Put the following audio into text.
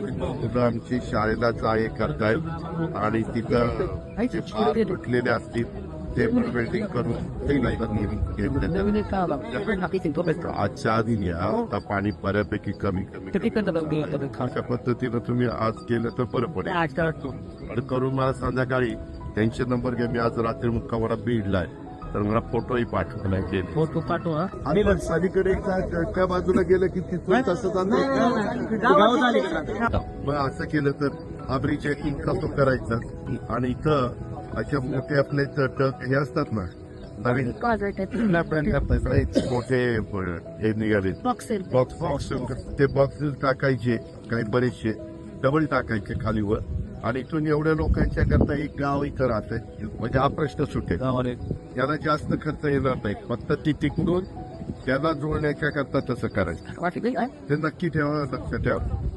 मुलं आमची शाळेला जाय करतायत आणि तिथं जे तुटलेले असतील ते पण वेल्डिंग करून ते आजच्या आधी घ्या आता पाणी बऱ्यापैकी कमी कमी अशा पद्धतीनं तुम्ही आज केलं तर बरं पडेल. करून मला संध्याकाळी त्यांचे नंबर घ्या मी आज रात्री मुक्कामाला बीडलाय तर मला फोटोही पाठवला गेले फोटो पाठवा. आणि पण एकदा त्या बाजूला गेलं की तिथून तसं जातं मग असं केलं तर हा ब्रिज कसं करायचं. आणि इथं अशा मोठे आपले हे असतात ना. नवीन. मोठे हे निघाले बॉक्स बॉक्स बॉक्स ते बॉक्स टाकायचे काही बरेचसे. डबल टाकायचे खालीवर आणि इथून एवढ्या लोकांच्या करता एक गाव इथं राहते म्हणजे हा प्रश्न सुटेल. त्याला जास्त खर्च येणार नाही. फक्त ती तिकडून त्याला जोडण्याच्या करता तसं करायचं. ते नक्की ठेवा लक्ष ठेवा.